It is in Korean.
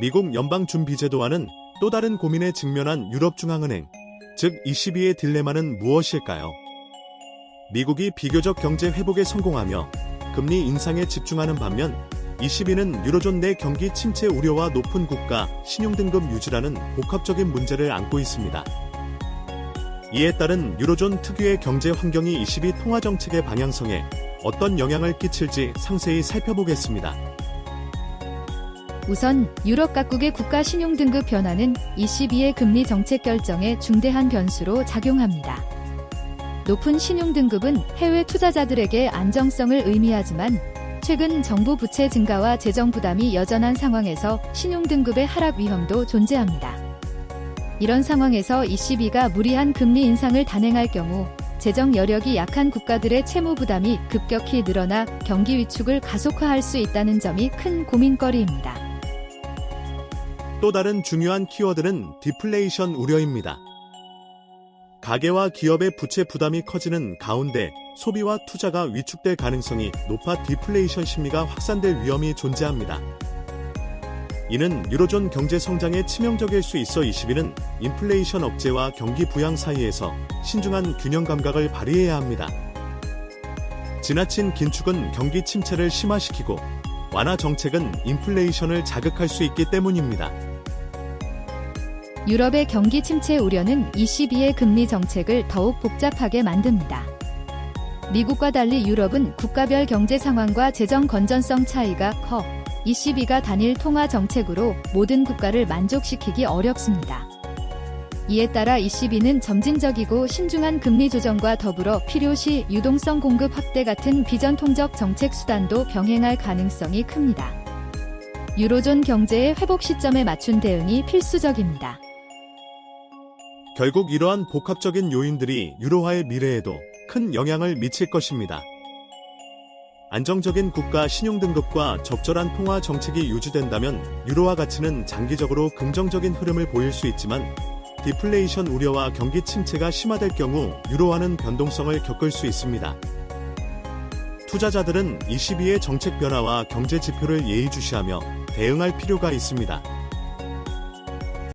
미국 연방준비제도와는 또 다른 고민에 직면한 유럽중앙은행, 즉 ECB의 딜레마는 무엇일까요? 미국이 비교적 경제 회복에 성공하며 금리 인상에 집중하는 반면 ECB는 유로존 내 경기 침체 우려와 높은 국가 신용등급 유지라는 복합적인 문제를 안고 있습니다. 이에 따른 유로존 특유의 경제 환경이 ECB 통화 정책의 방향성에 어떤 영향을 끼칠지 상세히 살펴보겠습니다. 우선 유럽 각국의 국가 신용 등급 변화는 ECB의 금리 정책 결정에 중대한 변수로 작용합니다. 높은 신용 등급은 해외 투자자들에게 안정성을 의미하지만 최근 정부 부채 증가와 재정 부담이 여전한 상황에서 신용 등급의 하락 위험도 존재합니다. 이런 상황에서 ECB가 무리한 금리 인상을 단행할 경우 재정 여력이 약한 국가들의 채무 부담이 급격히 늘어나 경기 위축을 가속화할 수 있다는 점이 큰 고민거리입니다. 또 다른 중요한 키워드는 디플레이션 우려입니다. 가계와 기업의 부채 부담이 커지는 가운데 소비와 투자가 위축될 가능성이 높아 디플레이션 심리가 확산될 위험이 존재합니다. 이는 유로존 경제 성장에 치명적일 수 있어 20위는 인플레이션 억제와 경기 부양 사이에서 신중한 균형 감각을 발휘해야 합니다. 지나친 긴축은 경기 침체를 심화시키고 완화 정책은 인플레이션을 자극할 수 있기 때문입니다. 유럽의 경기 침체 우려는 ECB의 금리 정책을 더욱 복잡하게 만듭니다. 미국과 달리 유럽은 국가별 경제 상황과 재정 건전성 차이가 커 ECB가 단일 통화 정책으로 모든 국가를 만족시키기 어렵습니다. 이에 따라 ECB는 점진적이고 신중한 금리 조정과 더불어 필요시 유동성 공급 확대 같은 비전통적 정책 수단도 병행할 가능성이 큽니다. 유로존 경제의 회복 시점에 맞춘 대응이 필수적입니다. 결국 이러한 복합적인 요인들이 유로화의 미래에도 큰 영향을 미칠 것입니다. 안정적인 국가 신용등급과 적절한 통화 정책이 유지된다면 유로화 가치는 장기적으로 긍정적인 흐름을 보일 수 있지만 디플레이션 우려와 경기 침체가 심화될 경우 유로화는 변동성을 겪을 수 있습니다. 투자자들은 22의 정책 변화와 경제 지표를 예의주시하며 대응할 필요가 있습니다.